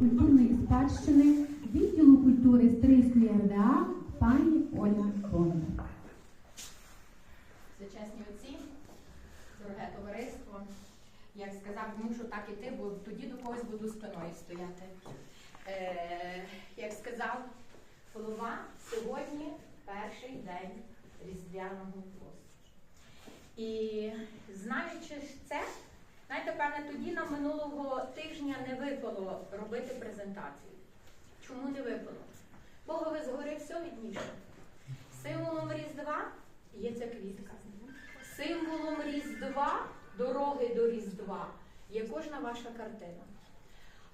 культурної спадщини відділу культури Стрийської РДА пані Ольга Бондар. Свячесні отці, дороге товариство, як сказав, мушу так іти, бо тоді до когось буду спиною стояти. Е, як сказав голова, сьогодні перший день Різдвяного посту. І знаючи це, знаєте, певне, тоді нам минулого тижня не випало робити презентацію. Чому не випало? Богові згори все відніше. Символом Різдва є ця квітка. Символом Різдва, дороги до Різдва, є кожна ваша картина.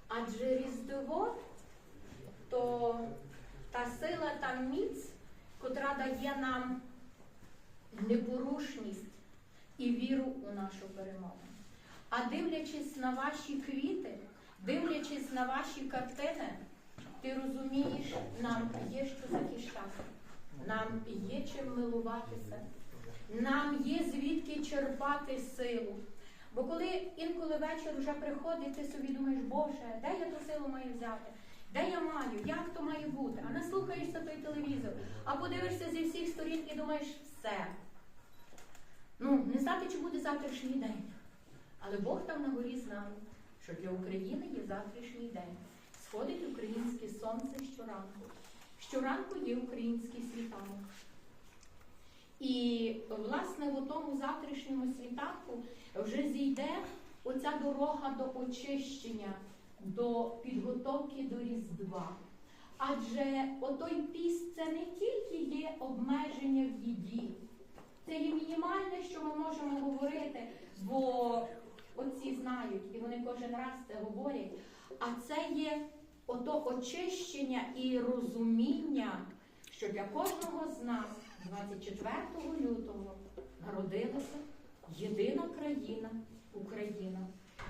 Адже Різдво то та сила, та міць, котра дає нам непорушність і віру у нашу перемогу. А дивлячись на ваші квіти, дивлячись на ваші картини, ти розумієш, нам є що захищати, нам є чим милуватися, нам є звідки черпати силу. Бо коли інколи вечір вже приходить, ти собі думаєш, Боже, де я ту силу маю взяти? Де я маю? Як то має бути? А наслухаєшся той телевізор, а подивишся зі всіх сторін і думаєш, все. Ну, не знати, чи буде завтрашній день. Але Бог там на горі знав, що для України є завтрашній день. Сходить українське сонце щоранку. Щоранку є український світанок. І, власне, в тому завтрашньому світанку вже зійде оця дорога до очищення, до підготовки до Різдва. Адже отой піст це не тільки є обмеження в їді, це є мінімальне, що ми можемо говорити, бо отці знають, і вони кожен раз це говорять. А це є ото очищення і розуміння, що для кожного з нас 24 лютого народилася єдина країна Україна,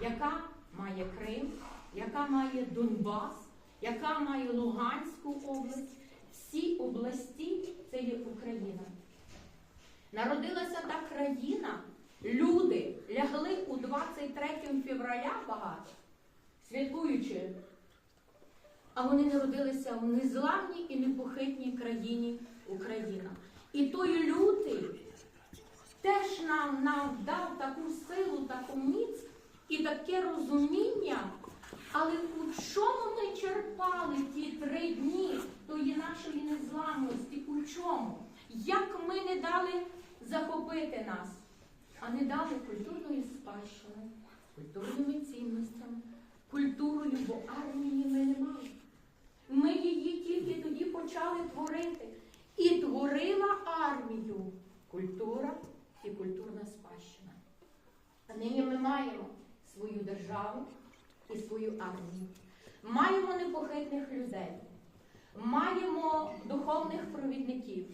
яка має Крим, яка має Донбас, яка має Луганську область. Всі області це є Україна. Народилася та країна, 23 февраля багато, святкуючи. А вони народилися в незламній і непохитній країні Україна. І той лютий теж нам, нам дав таку силу, таку міць і таке розуміння. Але у чому ми черпали ті три дні тої нашої незламності? У чому? Як ми не дали захопити нас, а не дали культурної спадщини, культурними цінностями, культурою, бо армії ми не мали. Ми її тільки тоді почали творити. І творила армію культура і культурна спадщина. А нині ми маємо свою державу і свою армію. Маємо непохитних людей, маємо духовних провідників,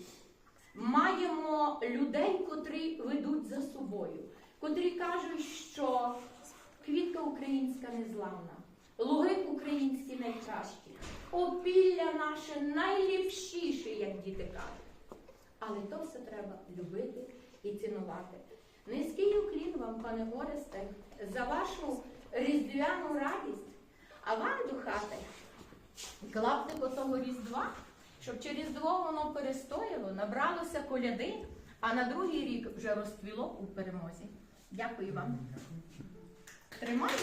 маємо людей, котрі ведуть за собою, котрі кажуть, що квітка українська незламна, луги українські найкращі, опілля наше найліпшіше, як діти кажуть. Але то все треба любити і цінувати. Низький уклін вам, пане Оресте, за вашу різдвяну радість, а вам до хати клаптик отого різдва, щоб через різдво воно перестояло, набралося коляди, а на другий рік вже розцвіло у перемозі. Дякую вам. Тримаємо.